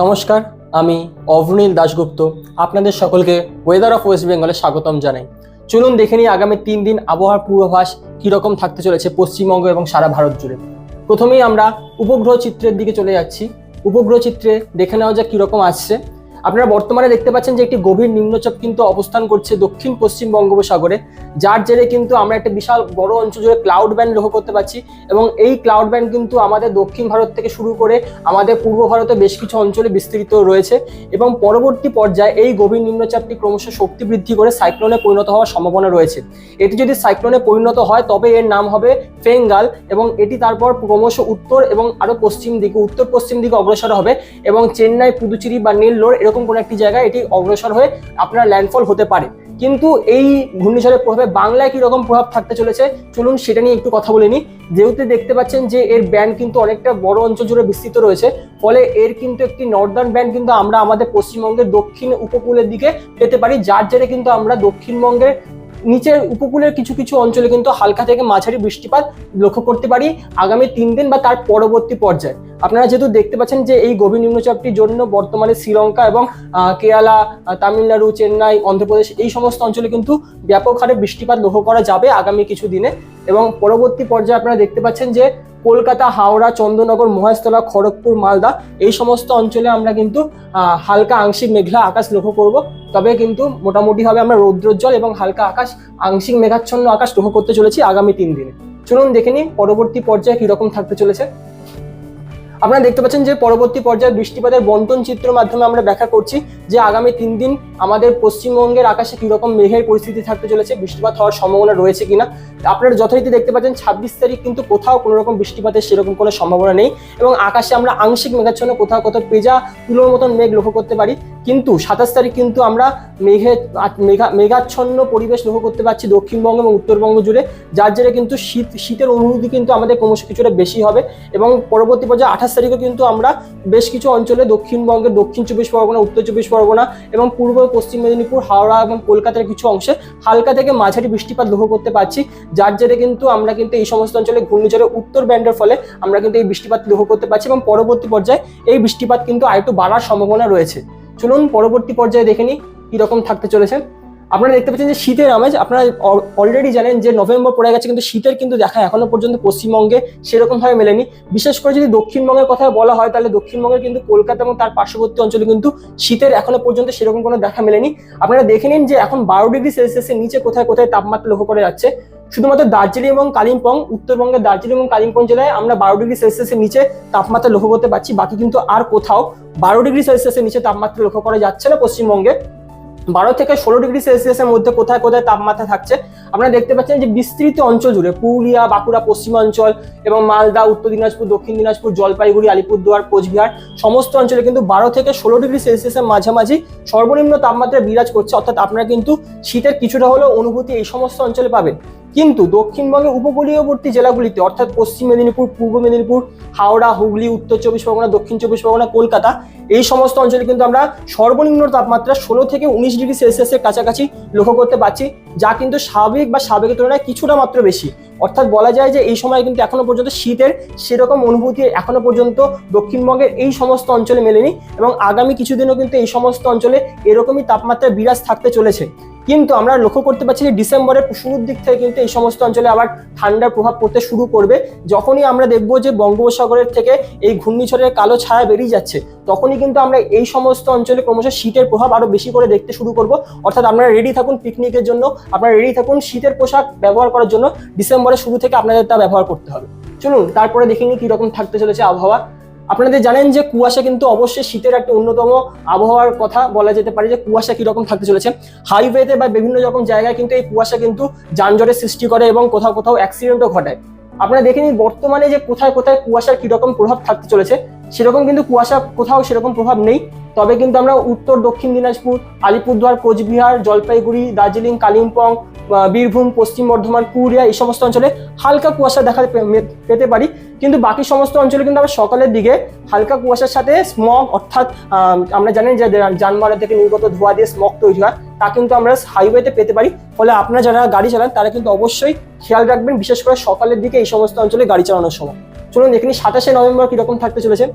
নমস্কার, আমি অভনীল দাশগুপ্ত। আপনাদের সকলকে ওয়েদার অফ ওয়েস্ট বেঙ্গলে স্বাগতম জানাই। চলুন দেখে নিই আগামী তিন দিন আবহাওয়ার পূর্বাভাস কীরকম থাকতে চলেছে পশ্চিমবঙ্গ এবং সারা ভারত জুড়ে। প্রথমেই আমরা উপগ্রহ চিত্রের দিকে চলে যাচ্ছি। উপগ্রহ চিত্রে দেখে নেওয়া যাক কীরকম আসছে। আপনারা বর্তমানে দেখতে পাচ্ছেন যে একটি গভীর নিম্নচাপ কিন্তু অবস্থান করছে দক্ষিণ পশ্চিম বঙ্গোপসাগরে। যার জেরে কিন্তু আমরা একটা বিশাল বড় অঞ্চল জুড়ে ক্লাউড ব্যান্ড লক্ষ্য করতে পারছি এবং এই ক্লাউড ব্যান্ড কিন্তু আমাদের দক্ষিণ ভারত থেকে শুরু করে আমাদের পূর্ব ভারতে বেশ কিছু অঞ্চলে বিস্তৃত রয়েছে এবং পরবর্তী পর্যায়ে এই গভীর নিম্নচাপটি ক্রমশ শক্তি বৃদ্ধি করে সাইক্লোনে পরিণত হওয়ার সম্ভাবনা রয়েছে। এটি যদি সাইক্লোনে পরিণত হয়, তবে এর নাম হবে ফেঙ্গাল এবং এটি তারপর ক্রমশ উত্তর এবং আরও পশ্চিম দিকে উত্তর পশ্চিম দিকে অগ্রসর হবে এবং চেন্নাই, পুদুচেরি বা নেল্লোর এরকম কোনো একটি জায়গায় এটি অগ্রসর হয়ে আপনার ল্যান্ডফল হতে পারে। কিন্তু এই ঘূর্ণিঝড়ের প্রভাবে বাংলায় কি রকম প্রভাব থাকতে চলেছে, চলুন সেটা নিয়ে একটু কথা বলে নিই। যেহেতু দেখতে পাচ্ছেন যে এর ব্যান্ড কিন্তু অনেকটা বড় অঞ্চল জুড়ে বিস্তৃত রয়েছে, ফলে এর কিন্তু একটি নর্দার্ন ব্যান্ড কিন্তু আমরা আমাদের পশ্চিমবঙ্গের দক্ষিণ উপকূলের দিকে পেতে পারি, যার জেরে কিন্তু আমরা দক্ষিণবঙ্গের নিচের উপকূলের কিছু কিছু অঞ্চলে কিন্তু হালকা থেকে মাঝারি বৃষ্টিপাত লক্ষ্য করতে পারি আগামী তিন দিন বা তার পরবর্তী পর্যায়ে। আপনারা যেহেতু দেখতে পাচ্ছেন যে এই গভীর নিম্নচাপটির জন্য বর্তমানে শ্রীলঙ্কা এবং কেরালা তামিলনাড়ু, চেন্নাই, অন্ধ্রপ্রদেশ এই সমস্ত অঞ্চলে কিন্তু ব্যাপক হারে বৃষ্টিপাত লক্ষ্য করা যাবে আগামী কিছু দিনে। এবং পরবর্তী পর্যায়ে আপনারা দেখতে পাচ্ছেন যে কলকাতা, হাওড়া, চন্দ্রনগর, মহেশতলা, খড়গপুর, মালদা এই সমস্ত অঞ্চলে আমরা কিন্তু হালকা আংশিক মেঘলা আকাশ লক্ষ্য করব। তবে কিন্তু মোটামুটি হবে আমরা রৌদ্রোজ্জ্বল এবং হালকা আকাশ, আংশিক মেঘাচ্ছন্ন আকাশ লক্ষ্য করতে চলেছি আগামী তিন দিনে। চলুন দেখে নিই পরবর্তী পর্যায়ে কীরকম থাকতে চলেছে। আপনারা দেখতে পাচ্ছেন যে পরবর্তী পর্যায়ে বৃষ্টিপাতের বন্টন চিত্র মাধ্যমে আমরা ব্যাখ্যা করছি যে আগামী তিন দিন আমাদের পশ্চিমবঙ্গের আকাশে কীরকম মেঘের পরিস্থিতি থাকতে চলেছে, বৃষ্টিপাত হওয়ার সম্ভাবনা রয়েছে কিনা। আপনারা যথারীতি দেখতে পাচ্ছেন ছাব্বিশ তারিখ কিন্তু কোথাও কোনো রকম বৃষ্টিপাতের সেরকম কোনো সম্ভাবনা নেই এবং আকাশে আমরা আংশিক মেঘাচ্ছন্ন কোথাও কোথাও পেজা, তুলোর মতন মেঘ লক্ষ্য করতে পারি। কিন্তু সাতাশ তারিখ কিন্তু আমরা মেঘে, মেঘা, মেঘাচ্ছন্ন পরিবেশ লক্ষ্য করতে পারছি দক্ষিণবঙ্গ এবং উত্তরবঙ্গ জুড়ে, যার জেরে কিন্তু শীত, শীতের অনুভূতি কিন্তু আমাদের ক্রমশ কিছুটা বেশি হবে এবং পরবর্তী পর্যায়ে আঠাশ তারিখে কিন্তু আমরা বেশ কিছু অঞ্চলে দক্ষিণবঙ্গের দক্ষিণ চব্বিশ পরগনা, উত্তর চব্বিশ পরগনা এবং পূর্ব পশ্চিম মেদিনীপুর, হাওড়া এবং কলকাতার কিছু অংশে হালকা থেকে মাঝারি বৃষ্টিপাত লক্ষ্য করতে পারছি, যার জেরে কিন্তু আমরা কিন্তু এই সমস্ত অঞ্চলে ঘূর্ণিঝড়ের উত্তর ব্যান্ডের ফলে আমরা কিন্তু এই বৃষ্টিপাত লক্ষ্য করতে পারছি এবং পরবর্তী পর্যায়ে এই বৃষ্টিপাত কিন্তু আরেকটু বাড়ার সম্ভাবনা রয়েছে। চলুন পরবর্তী পর্যায়ে দেখে নিই কীরকম থাকতে চলেছে। আপনারা দেখতে পাচ্ছেন যে শীতের আমেজ, আপনারা অলরেডি জানেন যে নভেম্বর পড়ে গেছে, কিন্তু শীতের কিন্তু দেখা এখনও পর্যন্ত পশ্চিমবঙ্গে সেরকম ভাবে মেলেনি। বিশেষ করে যদি দক্ষিণবঙ্গের কথা বলা হয়, তাহলে দক্ষিণবঙ্গের কিন্তু কলকাতা এবং তার পার্শ্ববর্তী অঞ্চলে কিন্তু শীতের এখনও পর্যন্ত সেরকম কোনো দেখা মেলেনি। আপনারা দেখে নিন যে এখন বারো ডিগ্রি সেলসিয়াসের নিচে কোথায় কোথায় তাপমাত্রা লক্ষ্য করা যাচ্ছে। শুধুমাত্র দার্জিলিং এবং কালিম্পং, উত্তরবঙ্গের দার্জিলিং এবং কালিম্পং জেলায় আমরা বারো ডিগ্রি সেলসিয়াসের নিচে তাপমাত্রা লক্ষ্য করতে পারছি। বাকি কিন্তু আর কোথাও বারো ডিগ্রি সেলসিয়াসের নিচে তাপমাত্রা লক্ষ্য করা যাচ্ছে না পশ্চিমবঙ্গে। বারো থেকে ষোলো ডিগ্রি সেলসিয়াসের মধ্যে কোথায় কোথায় তাপমাত্রা থাকছে, আপনারা দেখতে পাচ্ছেন যে বিস্তৃত অঞ্চল জুড়ে পুরুলিয়া, বাঁকুড়া পশ্চিমাঞ্চল এবং মালদা, উত্তর দিনাজপুর, দক্ষিণ দিনাজপুর, জলপাইগুড়ি, আলিপুরদুয়ার, কোচবিহার সমস্ত অঞ্চলে কিন্তু বারো থেকে ষোলো ডিগ্রি সেলসিয়াসের মাঝামাঝি সর্বনিম্ন তাপমাত্রা বিরাজ করছে। অর্থাৎ আপনারা কিন্তু শীতের কিছুটা হলেও অনুভূতি এই সমস্ত অঞ্চলে পাবেন। কিন্তু দক্ষিণবঙ্গের উপকূলীয়বর্তী জেলাগুলিতে, অর্থাৎ পশ্চিম মেদিনীপুর, পূর্ব মেদিনীপুর, হাওড়া, হুগলি, উত্তর চব্বিশ পরগনা, দক্ষিণ চব্বিশ পরগনা, কলকাতা, এই সমস্ত অঞ্চলে কিন্তু আমরা সর্বনিম্ন তাপমাত্রা ষোলো থেকে উনিশ ডিগ্রি সেলসিয়াসের কাছাকাছি লক্ষ্য করতে পারছি, যা কিন্তু স্বাভাবিক বা স্বাভাবিকের তুলনায় কিছুটা মাত্র বেশি। অর্থাৎ বলা যায় যে এই সময় কিন্তু এখনও পর্যন্ত শীতের সেরকম অনুভূতি এখনও পর্যন্ত দক্ষিণবঙ্গের এই সমস্ত অঞ্চলে মেলেনি এবং আগামী কিছুদিনও কিন্তু এই সমস্ত অঞ্চলে এরকমই তাপমাত্রা বিরাজ থাকতে চলেছে। কিন্তু আমরা লক্ষ্য করতে পারছি যে ডিসেম্বরের শুরুর দিক থেকে কিন্তু এই সমস্ত অঞ্চলে আবার ঠান্ডার প্রভাব পড়তে শুরু করবে। যখনই আমরা দেখব যে বঙ্গোপসাগরের থেকে এই ঘূর্ণিঝড়ের কালো ছায়া বেরিয়ে যাচ্ছে, তখনই কিন্তু আমরা এই সমস্ত অঞ্চলে ক্রমশ শীতের প্রভাব আরও বেশি করে দেখতে শুরু করব। অর্থাৎ আপনারা রেডি থাকুন পিকনিকের জন্য, আপনারা রেডি থাকুন শীতের পোশাক ব্যবহার করার জন্য। ডিসেম্বরের শুরু থেকে আপনাদের তা ব্যবহার করতে হবে। চলুন, তারপরে দেখিনি কীরকম থাকতে চলেছে আবহাওয়া। আপনাদের জানেন যে কুয়াশা কিন্তু অবশ্যই শীতের একটা অন্যতম আবহাওয়ার কথা বলা যেতে পারে যে কুয়াশা কীরকম থাকতে চলেছে। হাইওয়েতে বা বিভিন্ন রকম জায়গায় কিন্তু এই কুয়াশা কিন্তু যানজটের সৃষ্টি করে এবং কোথাও কোথাও অ্যাক্সিডেন্টও ঘটায়। আপনারা দেখে নিন বর্তমানে যে কোথায় কোথায় কুয়াশার কীরকম প্রভাব থাকতে চলেছে। সেরকম কিন্তু কুয়াশা কোথাও সেরকম প্রভাব নেই। তবে কিন্তু আমরা উত্তর, দক্ষিণ দিনাজপুর, আলিপুরদুয়ার, কোচবিহার, জলপাইগুড়ি, দার্জিলিং, কালিম্পং বীরভূম, পশ্চিম বর্ধমান, পুরুলিয়া এই সমস্ত অঞ্চলে হালকা কুয়াশা দেখা পেতে পারি। কিন্তু বাকি সমস্ত অঞ্চলে কিন্তু আমরা সকালের দিকে হালকা কুয়াশার সাথে স্মগ অর্থাৎ আমরা জানি যে যানবাহন থেকে নির্গত ধোঁয়া দিয়ে স্মগ তৈরি হয়, তা কিন্তু আমরা হাইওয়েতে পেতে পারি। ফলে আপনারা যারা গাড়ি চালান, তারা কিন্তু অবশ্যই খেয়াল রাখবেন, বিশেষ করে সকালের দিকে এই সমস্ত অঞ্চলে গাড়ি চালানোর সময়। চলুন এখানে সাতাশে নভেম্বর কীরকম থাকতে চলেছে।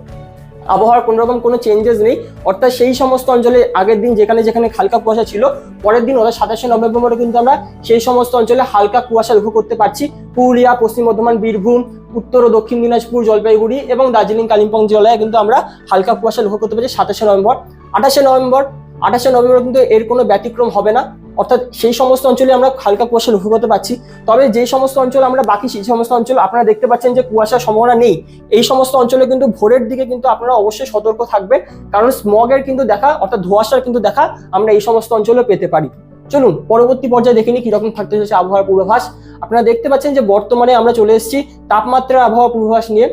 আবহাওয়ার কোনো রকম কোনো চেঞ্জেস নেই। অর্থাৎ সেই সমস্ত অঞ্চলে আগের দিন যেখানে যেখানে হালকা কুয়াশা ছিল, পরের দিন অর্থাৎ সাতাশে নভেম্বরে কিন্তু আমরা সেই সমস্ত অঞ্চলে হালকা কুয়াশা লক্ষ্য করতে পারছি। পুরুলিয়া, পশ্চিম বর্ধমান, বীরভূম, উত্তর ও দক্ষিণ দিনাজপুর, জলপাইগুড়ি এবং দার্জিলিং, কালিম্পং জেলায় কিন্তু আমরা হালকা কুয়াশা লক্ষ্য করতে পারছি সাতাশে নভেম্বর। আঠাশে নভেম্বর আঠাশে নভেম্বর কিন্তু এর কোনো ব্যতিক্রম হবে না। অর্থাৎ সেই সমস্ত অঞ্চলে আমরা হালকা কুয়াশা লক্ষ্য করতে পারছি তবে যে সমস্ত অঞ্চল আমরা বাকি, সেই সমস্ত অঞ্চল আপনারা দেখতে পাচ্ছেন যে কুয়াশার সম্ভাবনা নেই। এই সমস্ত অঞ্চলে কিন্তু ভোরের দিকে কিন্তু আপনারা অবশ্যই সতর্ক থাকবেন। কারণ স্মগের কিন্তু দেখা, অর্থাৎ ধোঁয়াশার কিন্তু দেখা আমরা এই সমস্ত অঞ্চলে পেতে পারি। চলুন, পরবর্তী পর্যায়ে দেখে নিই কীরকম থাকতে চলেছে আবহাওয়ার পূর্বাভাস। আপনারা দেখতে পাচ্ছেন যে বর্তমানে আমরা চলে এসেছি তাপমাত্রার আবহাওয়া পূর্বাভাস নিয়ে।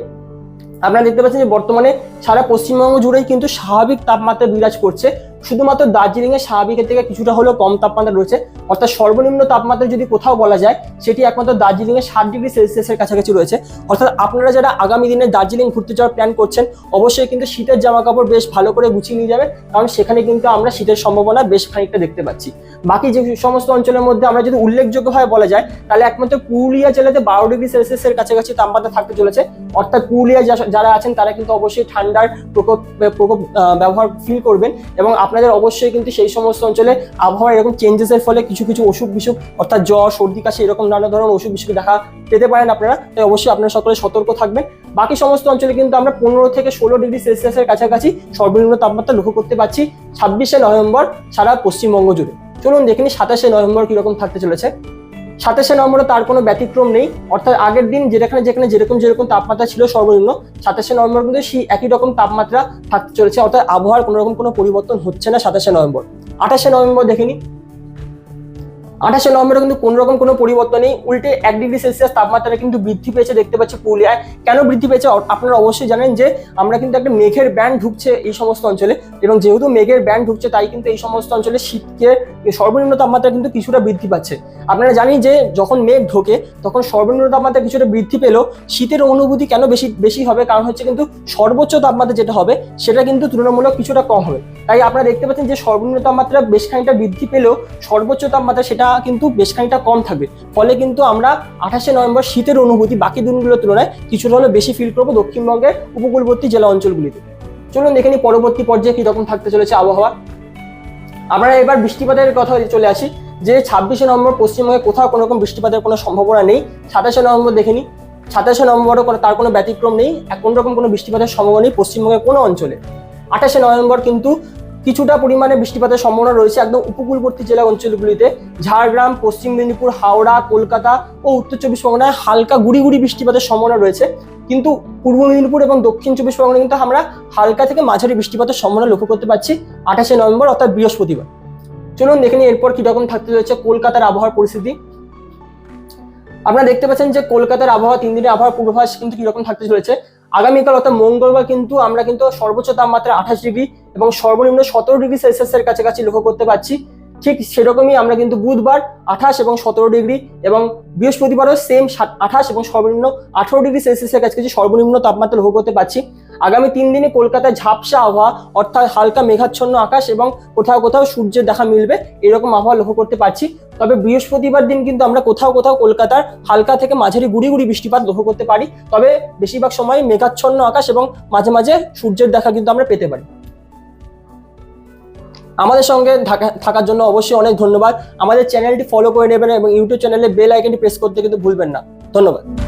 আপনারা দেখতে পাচ্ছেন যে বর্তমানে সারা পশ্চিমবঙ্গ জুড়েই কিন্তু স্বাভাবিক তাপমাত্রা বিরাজ করছে। শুধুমাত্র দার্জিলিং এর স্বাভাবিকের থেকে কিছুটা হলেও কম তাপমাত্রা রয়েছে, অর্থাৎ সর্বনিম্ন তাপমাত্রা যদি কোথাও বলা যায়, সেটি একমাত্র দার্জিলিং এর ষাট ডিগ্রি সেলসিয়াসের কাছাকাছি রয়েছে। অর্থাৎ আপনারা যারা আগামী দিনে দার্জিলিং ঘুরতে যাওয়ার প্ল্যান করছেন, অবশ্যই কিন্তু শীতের জামা কাপড় বেশ ভালো করে গুছিয়ে নিয়ে যাবেন, কারণ সেখানে কিন্তু আমরা শীতের সম্ভাবনা বেশ খানিকটা দেখতে পাচ্ছি। বাকি যে সমস্ত অঞ্চলের মধ্যে আমরা যদি উল্লেখযোগ্যভাবে বলা যায়, তাহলে একমাত্র পুরুলিয়া জেলাতে বারো ডিগ্রি সেলসিয়াসের কাছাকাছি তাপমাত্রা থাকতে চলেছে। অর্থাৎ পুরুলিয়া যারা আছেন, তারা কিন্তু অবশ্যই ঠান্ডার প্রকোপ প্রকোপ ব্যবহার ফিল করবেন এবং আপনাদের অবশ্যই কিন্তু সেই সমস্ত অঞ্চলে আবহাওয়া এরকম চেঞ্জেসের ফলে কিছু কিছু অসুখ বিসুখ, অর্থাৎ জ্বর, সর্দি, কাশি, এরকম নানা ধরনের অসুখ বিসুখ দেখা পেতে পারেন আপনারা। তাই অবশ্যই আপনারা সকলে সতর্ক থাকবেন। বাকি সমস্ত অঞ্চলে কিন্তু আমরা পনেরো থেকে ষোলো ডিগ্রি সেলসিয়াসের কাছাকাছি সর্বনিম্ন তাপমাত্রা লক্ষ্য করতে পারছি ছাব্বিশে নভেম্বর সারা পশ্চিমবঙ্গ জুড়ে। চলুন দেখিনি সাতাশে নভেম্বর কীরকম থাকতে চলেছে। সাতাশে নভেম্বরে তার কোনো ব্যতিক্রম নেই। অর্থাৎ আগের দিন যেখানে যেখানে যেরকম যেরকম তাপমাত্রা ছিল সর্বনিম্ন, সাতাশে নভেম্বর কিন্তু সেই একই রকম তাপমাত্রা থাকতে চলেছে। অর্থাৎ আবহাওয়ার কোনো রকম কোনো পরিবর্তন হচ্ছে না সাতাশে নভেম্বর। আঠাশে নভেম্বর দেখে নিই। আঠাশে নভেম্বরে কিন্তু কোনো রকম কোনো পরিবর্তন নেই। উল্টে এক ডিগ্রি সেলসিয়াস তাপমাত্রা কিন্তু বৃদ্ধি পেয়েছে দেখতে পাচ্ছি পুরুলিয়ায়। কেন বৃদ্ধি পেয়েছে? আপনারা অবশ্যই জানেন যে আমরা কিন্তু একটা মেঘের ব্যান্ড ঢুকছে এই সমস্ত অঞ্চলে এবং যেহেতু মেঘের ব্যান্ড ঢুকছে, তাই কিন্তু এই সমস্ত অঞ্চলে শীতকে, সর্বনিম্ন তাপমাত্রা কিন্তু কিছুটা বৃদ্ধি পাচ্ছে। আপনারা জানি যে যখন মেঘ ঢোকে, তখন সর্বনিম্ন তাপমাত্রা কিছুটা বৃদ্ধি পেলেও শীতের অনুভূতি কেন বেশি বেশি হবে? কারণ হচ্ছে কিন্তু সর্বোচ্চ তাপমাত্রা যেটা হবে, সেটা কিন্তু তুলনামূলক কিছুটা কম হবে। তাই আপনারা দেখতে পাচ্ছেন যে সর্বনিম্ন তাপমাত্রা বেশ খানিকটা বৃদ্ধি পেলেও সর্বোচ্চ তাপমাত্রা সেটা কিন্তু বেশ খানিকটা কম থাকবে। ফলে কিন্তু আমরা আঠাশে নভেম্বর শীতের অনুভূতি বাকি দিনগুলোর তুলনায় কিছুটা হলেও বেশি ফিল করব দক্ষিণবঙ্গের উপকূলবর্তী জেলা অঞ্চলগুলিতে। চলুন দেখে নিই পরবর্তী পর্যায়ে কীরকম থাকতে চলেছে আবহাওয়া। আমরা এবার বৃষ্টিপাতের কথা চলে আসি, যে ছাব্বিশে নভেম্বর পশ্চিমবঙ্গে কোথাও কোনো রকম বৃষ্টিপাতের কোনো সম্ভাবনা নেই। সাতাশে নভেম্বর দেখে নিই, সাতাশে নভেম্বরও কোনো- তার কোনো ব্যতিক্রম নেই। কোনো রকম কোনো বৃষ্টিপাতের সম্ভাবনা নেই পশ্চিমবঙ্গের কোনো অঞ্চলে। আঠাশে নভেম্বর কিন্তু কিছুটা পরিমাণে বৃষ্টিপাতের সম্ভাবনা রয়েছে একদম উপকূলবর্তী জেলা অঞ্চলগুলিতে। ঝাড়গ্রাম, পশ্চিম মেদিনীপুর, হাওড়া, কলকাতা ও উত্তর চব্বিশ পরগনায় হালকা গুড়ি গুড়ি বৃষ্টিপাতের সম্ভাবনা রয়েছে। কিন্তু পূর্ব মেদিনীপুর এবং দক্ষিণ চব্বিশ পরগনা কিন্তু আমরা হালকা থেকে মাঝারি বৃষ্টিপাতের সম্ভাবনা লক্ষ্য করতে পারছি আঠাশে নভেম্বর, অর্থাৎ বৃহস্পতিবার। চলুন দেখে নিই এরপর কীরকম থাকতে চলেছে কলকাতার আবহাওয়ার পরিস্থিতি। আপনারা দেখতে পাচ্ছেন যে কলকাতার আবহাওয়া তিন দিনের আবহাওয়ার পূর্বাভাস কিন্তু কীরকম থাকতে চলেছে। আগামীকাল অর্থাৎ মঙ্গলবার কিন্তু আমরা কিন্তু সর্বোচ্চ তাপমাত্রা আঠাশ ডিগ্রি এবং সর্বনিম্ন সতেরো ডিগ্রি সেলসিয়াসের কাছাকাছি লক্ষ্য করতে পারছি। ঠিক সেরকমই আমরা কিন্তু বুধবার আঠাশ এবং সতেরো ডিগ্রি এবং বৃহস্পতিবারও সেম আঠাশ এবং সর্বনিম্ন আঠারো ডিগ্রি সেলসিয়াসের কাছাকাছি সর্বনিম্ন তাপমাত্রা লক্ষ্য করতে পারছি। আগামী তিন দিনে কলকাতায় ঝাপসা আবহাওয়া, অর্থাৎ হালকা মেঘাচ্ছন্ন আকাশ এবং কোথাও কোথাও সূর্যের দেখা মিলবে। এরকম আবহাওয়া লক্ষ্য করতে পারছি। তবে বৃহস্পতিবার দিন কিন্তু আমরা কোথাও কোথাও কলকাতার হালকা থেকে মাঝারি গুড়ি গুড়ি বৃষ্টিপাত লক্ষ্য করতে পারি। তবে বেশিরভাগ সময় মেঘাচ্ছন্ন আকাশ এবং মাঝে মাঝে সূর্যের দেখা কিন্তু আমরা পেতে পারি। আমাদের সঙ্গে থাকা- থাকার জন্য অবশ্যই অনেক ধন্যবাদ। আমাদের চ্যানেলটি ফলো করে নেবেন এবং ইউটিউব চ্যানেলে বেল আইকনটি প্রেস করতে কিন্তু ভুলবেন না। ধন্যবাদ।